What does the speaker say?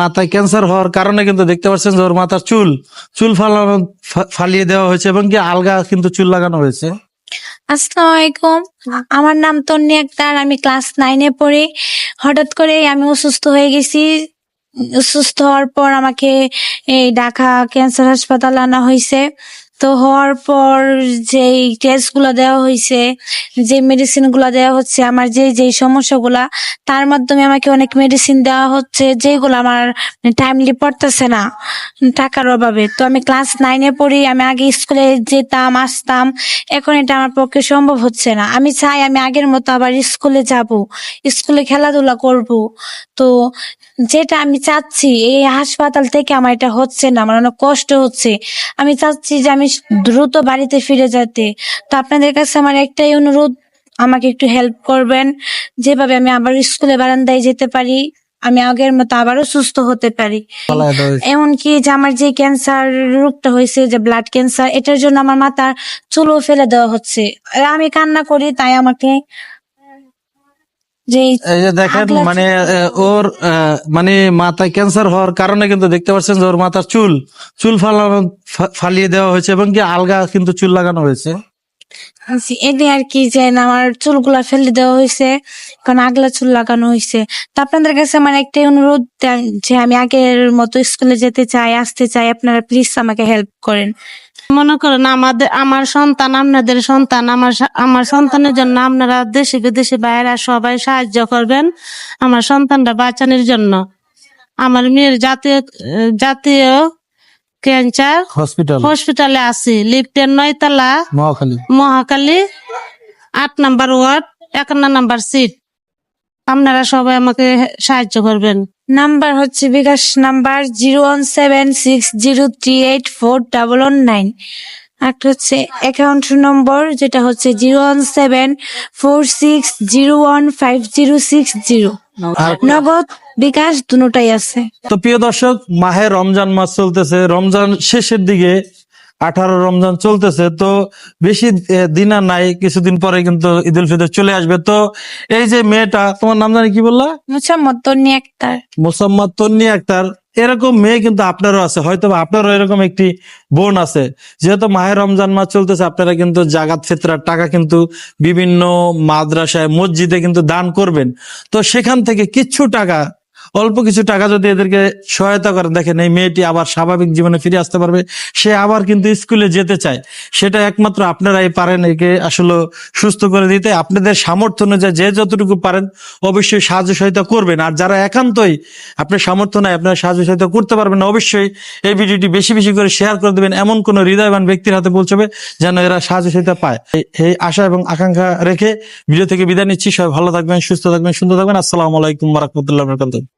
মাথায় ক্যান্সার হওয়ার কারণে কিন্তু দেখতে পাচ্ছেন যে ওর মাথার চুল চুল ফালানো ফালিয়ে দেওয়া হয়েছে এবং কি আলগা কিন্তু চুল লাগানো হয়েছে। আসসালামু আলাইকুম। আমার নাম তন্নি আক্তার, আমি ক্লাস নাইনে পড়ি। হঠাৎ করে আমি অসুস্থ হয়ে গেছি। অসুস্থ হওয়ার পর আমাকে এই ঢাকা ক্যান্সার হাসপাতাল আনা হয়েছে। তো হওয়ার পর যেই টেস্টগুলো দেওয়া হয়েছে যে মেডিসিনগুলো দেওয়া হচ্ছে, আমার যে যে সমস্যাগুলা, তার মাধ্যমে আমাকে অনেক মেডিসিন দেওয়া হচ্ছে যেগুলো আমার টাইমলি পড়তেছে না টাকার অভাবে। তো আমি ক্লাস নাইনে পড়ি, আমি আগে স্কুলে যেতাম, আসতাম, এখন এটা আমার পক্ষে সম্ভব হচ্ছে না। আমি চাই আমি আগের মতো আবার স্কুলে যাব স্কুলে খেলাধুলা করব। তো যেটা আমি চাচ্ছি, এই হাসপাতাল থেকে আমার এটা হচ্ছে না, আমার অনেক কষ্ট হচ্ছে। আমি চাচ্ছি যে আমি দ্রুত বাড়িতে ফিরে যেতে। তো আপনাদের কাছে আমার একটাই অনুরোধ আমাকে একটু হেল্প করবেন। যেভাবে আমি আবার স্কুলে বারান্দায় যেতে পারি আমি আগের মতো আবারও সুস্থ হতে পারি। এমনকি যে আমার যে ক্যান্সার রোগটা হয়েছে যে ব্লাড ক্যান্সার এটার জন্য আমার মাথার চুলও ফেলে দেওয়া হচ্ছে। আমি কান্না করি তাই আমাকে যে এই যে দেখেন মানে ওর মানে মাথায় ক্যান্সার হওয়ার কারণে কিন্তু দেখতে পাচ্ছেন যে ওর মাথার চুল চুল ফালানো ফালিয়ে দেওয়া হয়েছে এবং কি আলগা কিন্তু চুল লাগানো হয়েছে। এতে আর কি যে আমার চুলগুলা ফেলে দেওয়া হয়েছে কারণ আগলা চুল লাগানো হয়েছে। তো আপনাদের কাছে আমার একটাই অনুরোধ যে আমি আগের মতো স্কুলে যেতে চাই আসতে চাই আপনারা প্লিজ আমাকে হেল্প করেন। মনে করেন আমাদের আমার সন্তান আপনাদের সন্তান আমার আমার সন্তানের জন্য আপনারা দেশে বিদেশে বাইরে সবাই সাহায্য করবেন আমার সন্তানটা বাঁচানোর জন্য। আমার মেয়ের জাতীয় জাতীয় ক্যান্সার হসপিটাল হসপিটালে আছি। লিফটের নয়তলা মহাখালী। মহাকালী আট নাম্বার ওয়ার্ড একান্ন নাম্বার সিট। আপনারা সবাই আমাকে সাহায্য করবেন। নাম্বার হচ্ছে bKash number zero one seven six zero three eight four double one nine. একটা হচ্ছে অ্যাকাউন্ট নম্বর যেটা হচ্ছে zero one seven four six zero one five zero six zero. Nagad bKash দুটাই আছে। তো প্রিয় দর্শক মাহে রমজান মাস চলতেছে। রমজান শেষের দিকে আঠারো রমজান চলতেছে তো বেশি দিন আর নাই কিছুদিন পরে কিন্তু ঈদ উল ফিতর চলে আসবে। তো এই যে মেয়েটা তোমার নাম জানি কি বললা? মোসাম্মদ তন্নি আক্তার। মোসাম্মদ তন্নি আক্তার এরকম মেয়ে কিন্তু আপনারও আছে হয়তো আপনারও এরকম একটি বোন আছে। যেহেতু মাহে রমজান মাস চলতেছে আপনারা কিন্তু জাগাত ফেতরার টাকা কিন্তু বিভিন্ন মাদ্রাসায় মসজিদে কিন্তু দান করবেন। তো সেখান থেকে কিছু টাকা অল্প কিছু টাকা যদি এদেরকে সহায়তা করেন, দেখেন এই মেয়েটি আবার স্বাভাবিক জীবনে ফিরে আসতে পারবে। সে আবার কিন্তু স্কুলে যেতে চায়। সেটা একমাত্র আপনারাই পারেন একে আসলে সুস্থ করে দিতে। আপনাদের সামর্থ্য অনুযায়ী যে যতটুকু পারেন অবশ্যই সাহায্য সহায়তা করবেন। আর যারা একান্তই আপনার সামর্থ্য নাই, আপনারা সাহায্য সহায়তা করতে পারবেন অবশ্যই এই ভিডিওটি বেশি বেশি করে শেয়ার করে দেবেন। এমন কোন হৃদয়বান ব্যক্তির হাতে পৌঁছবে যেন এরা সাহায্য সহায়তা পায়। এই- আশা এবং আকাঙ্ক্ষা রেখে ভিডিও থেকে বিদায় নিচ্ছি। সবাই ভালো থাকবেন, সুস্থ থাকবেন, সুন্দর থাকবেন। আসসালামু আলাইকুম রহমতুল্লাহ